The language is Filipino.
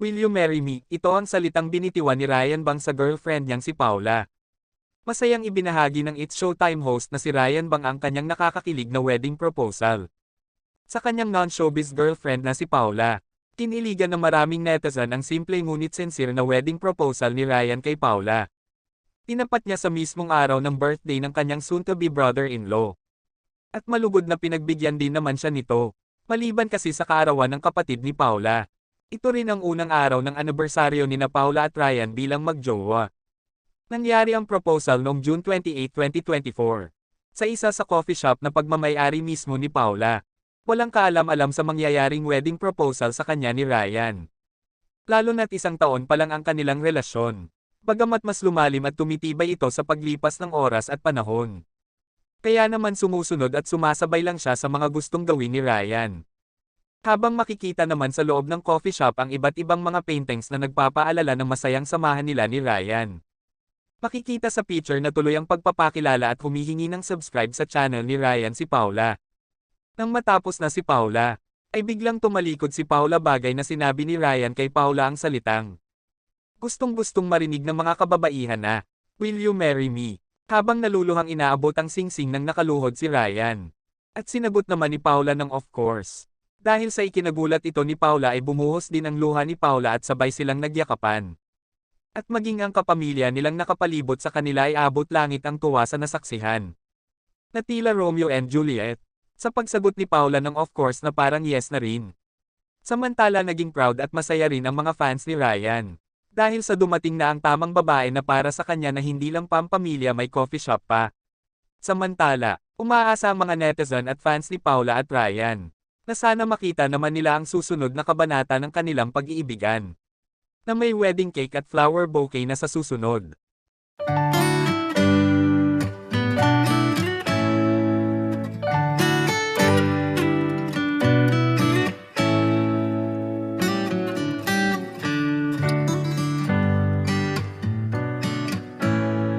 Will you marry me? Ito ang salitang binitiwan ni Ryan Bang sa girlfriend niyang si Paula. Masayang ibinahagi ng It's Showtime host na si Ryan Bang ang kanyang nakakakilig na wedding proposal. Sa kanyang non-showbiz girlfriend na si Paula, kiniligan ng maraming netizen ang simple ngunit sincere na wedding proposal ni Ryan kay Paula. Tinapat niya sa mismong araw ng birthday ng kanyang soon-to-be brother-in-law. At malugod na pinagbigyan din naman siya nito, maliban kasi sa kaarawan ng kapatid ni Paula. Ito rin ang unang araw ng anibersaryo ni na Paula at Ryan bilang magjowa. Nangyari ang proposal noong June 28, 2024. Sa isa sa coffee shop na pagmamayari mismo ni Paula. Walang kaalam-alam sa mangyayaring wedding proposal sa kanya ni Ryan. Lalo na't isang taon pa lang ang kanilang relasyon. Bagamat mas lumalim at tumitibay ito sa paglipas ng oras at panahon. Kaya naman sumusunod at sumasabay lang siya sa mga gustong gawin ni Ryan. Habang makikita naman sa loob ng coffee shop ang iba't ibang mga paintings na nagpapaalala ng masayang samahan nila ni Ryan. Makikita sa picture na tuloy ang pagpapakilala at humihingi ng subscribe sa channel ni Ryan si Paula. Nang matapos na si Paula, ay biglang tumalikod si Paula bagay na sinabi ni Ryan kay Paula ang salitang. Gustong-gustong marinig ng mga kababaihan na, Will you marry me? Habang naluluhang inaabot ang singsing ng nakaluhod si Ryan. At sinagot naman ni Paula ng of course. Dahil sa ikinagulat ito ni Paula ay bumuhos din ang luha ni Paula at sabay silang nagyakapan. At maging ang kapamilya nilang nakapalibot sa kanila ay abot langit ang tuwa sa nasaksihan. Natila Romeo and Juliet. Sa pagsagot ni Paula ng of course na parang yes na rin. Samantala naging proud at masaya rin ang mga fans ni Ryan. Dahil sa dumating na ang tamang babae na para sa kanya na hindi lang pampamilya may coffee shop pa. Samantala, umaasa ang mga netizen at fans ni Paula at Ryan na sana makita naman nila ang susunod na kabanata ng kanilang pag-iibigan. Na may wedding cake at flower bouquet na sa susunod.